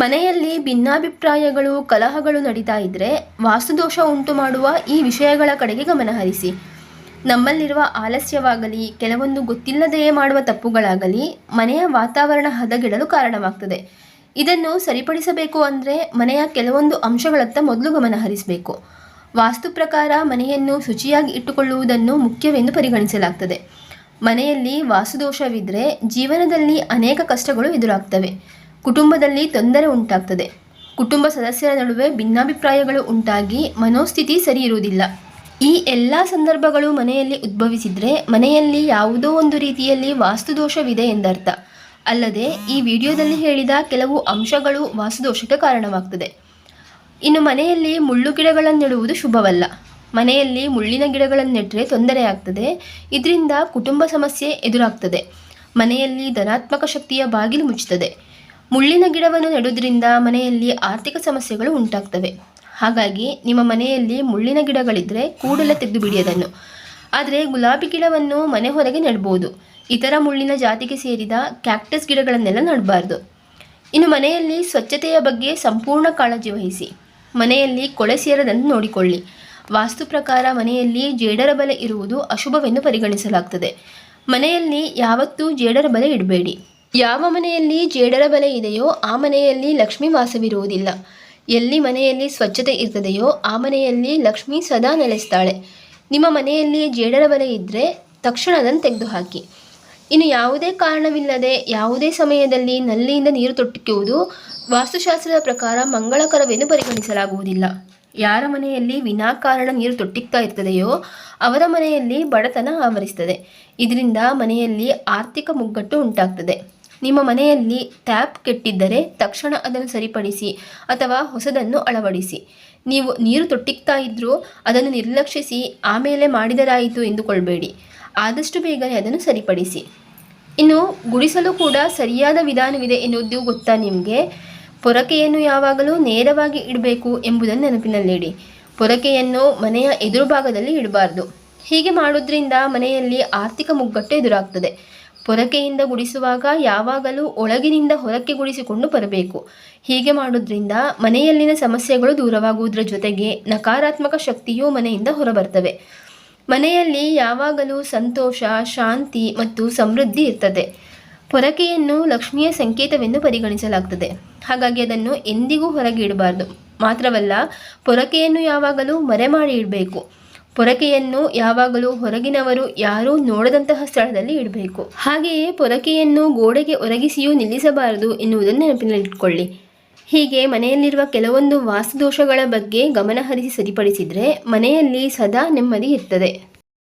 ಮನೆಯಲ್ಲಿ ಭಿನ್ನಾಭಿಪ್ರಾಯಗಳು, ಕಲಹಗಳು ನಡೀತಾ ಇದ್ದರೆ ವಾಸ್ತುದೋಷ ಉಂಟು ಮಾಡುವ ಈ ವಿಷಯಗಳ ಕಡೆಗೆ ಗಮನ ಹರಿಸಿ. ನಮ್ಮಲ್ಲಿರುವ ಆಲಸ್ಯವಾಗಲಿ, ಕೆಲವೊಂದು ಗೊತ್ತಿಲ್ಲದೆಯೇ ಮಾಡುವ ತಪ್ಪುಗಳಾಗಲಿ ಮನೆಯ ವಾತಾವರಣ ಹದಗೆಡಲು ಕಾರಣವಾಗ್ತದೆ. ಇದನ್ನು ಸರಿಪಡಿಸಬೇಕು ಅಂದರೆ ಮನೆಯ ಕೆಲವೊಂದು ಅಂಶಗಳತ್ತ ಮೊದಲು ಗಮನ ಹರಿಸಬೇಕು. ವಾಸ್ತು ಪ್ರಕಾರ ಮನೆಯನ್ನು ಶುಚಿಯಾಗಿ ಇಟ್ಟುಕೊಳ್ಳುವುದನ್ನು ಮುಖ್ಯವೆಂದು ಪರಿಗಣಿಸಲಾಗ್ತದೆ. ಮನೆಯಲ್ಲಿ ವಾಸುದೋಷವಿದ್ದರೆ ಜೀವನದಲ್ಲಿ ಅನೇಕ ಕಷ್ಟಗಳು ಎದುರಾಗ್ತವೆ. ಕುಟುಂಬದಲ್ಲಿ ತೊಂದರೆ ಉಂಟಾಗ್ತದೆ. ಕುಟುಂಬ ಸದಸ್ಯರ ನಡುವೆ ಭಿನ್ನಾಭಿಪ್ರಾಯಗಳು ಉಂಟಾಗಿ ಮನೋಸ್ಥಿತಿ ಸರಿ ಇರುವುದಿಲ್ಲ ಈ ಎಲ್ಲ ಸಂದರ್ಭಗಳು ಮನೆಯಲ್ಲಿ ಉದ್ಭವಿಸಿದರೆ ಮನೆಯಲ್ಲಿ ಯಾವುದೋ ಒಂದು ರೀತಿಯಲ್ಲಿ ವಾಸ್ತುದೋಷವಿದೆ ಎಂದರ್ಥ. ಅಲ್ಲದೆ ಈ ವಿಡಿಯೋದಲ್ಲಿ ಹೇಳಿದ ಕೆಲವು ಅಂಶಗಳು ವಾಸ್ತುದೋಷಕ್ಕೆ ಕಾರಣವಾಗ್ತದೆ. ಇನ್ನು ಮನೆಯಲ್ಲಿ ಮುಳ್ಳು ಗಿಡಗಳನ್ನು ನೆಡುವುದು ಶುಭವಲ್ಲ. ಮನೆಯಲ್ಲಿ ಮುಳ್ಳಿನ ಗಿಡಗಳನ್ನು ನೆಟ್ಟರೆ ತೊಂದರೆ ಆಗ್ತದೆ ಇದರಿಂದ ಕುಟುಂಬ ಸಮಸ್ಯೆ ಎದುರಾಗ್ತದೆ. ಮನೆಯಲ್ಲಿ ಧನಾತ್ಮಕ ಶಕ್ತಿಯ ಬಾಗಿಲು ಮುಚ್ಚುತ್ತದೆ. ಮುಳ್ಳಿನ ಗಿಡವನ್ನು ನೆಡುವುದರಿಂದ ಮನೆಯಲ್ಲಿ ಆರ್ಥಿಕ ಸಮಸ್ಯೆಗಳು ಉಂಟಾಗ್ತವೆ. ಹಾಗಾಗಿ ನಿಮ್ಮ ಮನೆಯಲ್ಲಿ ಮುಳ್ಳಿನ ಗಿಡಗಳಿದ್ದರೆ ಕೂಡಲೇ ತೆಗೆದು ಬಿಡಿ ಅದನ್ನು ಆದರೆ ಗುಲಾಬಿ ಗಿಡವನ್ನು ಮನೆ ಹೊರಗೆ ನೆಡ್ಬೋದು. ಇತರ ಮುಳ್ಳಿನ ಜಾತಿಗೆ ಸೇರಿದ ಕ್ಯಾಕ್ಟಸ್ ಗಿಡಗಳನ್ನೆಲ್ಲ ನೆಡಬಾರ್ದು. ಇನ್ನು ಮನೆಯಲ್ಲಿ ಸ್ವಚ್ಛತೆಯ ಬಗ್ಗೆ ಸಂಪೂರ್ಣ ಕಾಳಜಿ ವಹಿಸಿ. ಮನೆಯಲ್ಲಿ ಕೊಳೆ ಸೇರದಂತೆ ನೋಡಿಕೊಳ್ಳಿ. ವಾಸ್ತು ಪ್ರಕಾರ ಮನೆಯಲ್ಲಿ ಜೇಡರ ಬಲೆ ಇರುವುದು ಅಶುಭವೆಂದು ಪರಿಗಣಿಸಲಾಗ್ತದೆ. ಮನೆಯಲ್ಲಿ ಯಾವತ್ತೂ ಜೇಡರ ಬಲೆ ಇಡಬೇಡಿ. ಯಾವ ಮನೆಯಲ್ಲಿ ಜೇಡರ ಬಲೆ ಇದೆಯೋ ಆ ಮನೆಯಲ್ಲಿ ಲಕ್ಷ್ಮಿ ವಾಸವಿರುವುದಿಲ್ಲ. ಎಲ್ಲಿ ಮನೆಯಲ್ಲಿ ಸ್ವಚ್ಛತೆ ಇರ್ತದೆಯೋ ಆ ಮನೆಯಲ್ಲಿ ಲಕ್ಷ್ಮಿ ಸದಾ ನೆಲೆಸ್ತಾಳೆ. ನಿಮ್ಮ ಮನೆಯಲ್ಲಿ ಜೇಡರ ಬಲೆ ಇದ್ದರೆ ತಕ್ಷಣ ಅದನ್ನು ತೆಗೆದುಹಾಕಿ. ಇನ್ನು ಯಾವುದೇ ಕಾರಣವಿಲ್ಲದೆ ಯಾವುದೇ ಸಮಯದಲ್ಲಿ ನಲ್ಲಿಯಿಂದ ನೀರು ತೊಟ್ಟಿಕ್ಕುವುದು ವಾಸ್ತುಶಾಸ್ತ್ರದ ಪ್ರಕಾರ ಮಂಗಳಕರವೆಂದು ಪರಿಗಣಿಸಲಾಗುವುದಿಲ್ಲ. ಯಾರ ಮನೆಯಲ್ಲಿ ವಿನಾಕಾರಣ ನೀರು ತೊಟ್ಟಿಕ್ತಾ ಇರ್ತದೆಯೋ ಅವರ ಮನೆಯಲ್ಲಿ ಬಡತನ ಆವರಿಸ್ತದೆ. ಇದರಿಂದ ಮನೆಯಲ್ಲಿ ಆರ್ಥಿಕ ಮುಗ್ಗಟ್ಟು ಉಂಟಾಗ್ತದೆ. ನಿಮ್ಮ ಮನೆಯಲ್ಲಿ ಟ್ಯಾಪ್ ಕೆಟ್ಟಿದ್ದರೆ ತಕ್ಷಣ ಅದನ್ನು ಸರಿಪಡಿಸಿ ಅಥವಾ ಹೊಸದನ್ನು ಅಳವಡಿಸಿ. ನೀವು ನೀರು ತೊಟ್ಟಿಕ್ತಾ ಇದ್ದರೂ ಅದನ್ನು ನಿರ್ಲಕ್ಷಿಸಿ ಆಮೇಲೆ ಮಾಡಿದರಾಯಿತು ಎಂದುಕೊಳ್ಬೇಡಿ. ಆದಷ್ಟು ಬೇಗನೆ ಅದನ್ನು ಸರಿಪಡಿಸಿ. ಇನ್ನು ಗುಡಿಸಲು ಕೂಡ ಸರಿಯಾದ ವಿಧಾನವಿದೆ ಎನ್ನುವುದು ಗೊತ್ತಾ ನಿಮಗೆ? ಪೊರಕೆಯನ್ನು ಯಾವಾಗಲೂ ನೇರವಾಗಿ ಇಡಬೇಕು ಎಂಬುದನ್ನು ನೆನಪಿನಲ್ಲಿಡಿ. ಪೊರಕೆಯನ್ನು ಮನೆಯ ಎದುರು ಭಾಗದಲ್ಲಿ ಇಡಬಾರ್ದು. ಹೀಗೆ ಮಾಡೋದ್ರಿಂದ ಮನೆಯಲ್ಲಿ ಆರ್ಥಿಕ ಮುಗ್ಗಟ್ಟು ಎದುರಾಗ್ತದೆ. ಪೊರಕೆಯಿಂದ ಗುಡಿಸುವಾಗ ಯಾವಾಗಲೂ ಒಳಗಿನಿಂದ ಹೊರಕ್ಕೆ ಗುಡಿಸಿಕೊಂಡು ಬರಬೇಕು. ಹೀಗೆ ಮಾಡೋದ್ರಿಂದ ಮನೆಯಲ್ಲಿನ ಸಮಸ್ಯೆಗಳು ದೂರವಾಗುವುದರ ಜೊತೆಗೆ ನಕಾರಾತ್ಮಕ ಶಕ್ತಿಯು ಮನೆಯಿಂದ ಹೊರಬರ್ತವೆ. ಮನೆಯಲ್ಲಿ ಯಾವಾಗಲೂ ಸಂತೋಷ, ಶಾಂತಿ ಮತ್ತು ಸಮೃದ್ಧಿ ಇರ್ತದೆ. ಪೊರಕೆಯನ್ನು ಲಕ್ಷ್ಮಿಯ ಸಂಕೇತವೆಂದು ಪರಿಗಣಿಸಲಾಗ್ತದೆ. ಹಾಗಾಗಿ ಅದನ್ನು ಎಂದಿಗೂ ಹೊರಗೆ ಇಡಬಾರ್ದು. ಮಾತ್ರವಲ್ಲ, ಪೊರಕೆಯನ್ನು ಯಾವಾಗಲೂ ಮರೆ ಮಾಡಿ ಇಡಬೇಕು. ಪೊರಕೆಯನ್ನು ಯಾವಾಗಲೂ ಹೊರಗಿನವರು ಯಾರೂ ನೋಡದಂತಹ ಸ್ಥಳದಲ್ಲಿ ಇಡಬೇಕು. ಹಾಗೆಯೇ ಪೊರಕೆಯನ್ನು ಗೋಡೆಗೆ ಒರಗಿಸಿಯೂ ನಿಲ್ಲಿಸಬಾರದು ಎನ್ನುವುದನ್ನು ನೆನಪಿನಲ್ಲಿಟ್ಕೊಳ್ಳಿ ಹೀಗೆ ಮನೆಯಲ್ಲಿರುವ ಕೆಲವೊಂದು ವಾಸ್ತುದೋಷಗಳ ಬಗ್ಗೆ ಗಮನಹರಿಸಿ ಸರಿಪಡಿಸಿದರೆ ಮನೆಯಲ್ಲಿ ಸದಾ ನೆಮ್ಮದಿ ಇರ್ತದೆ.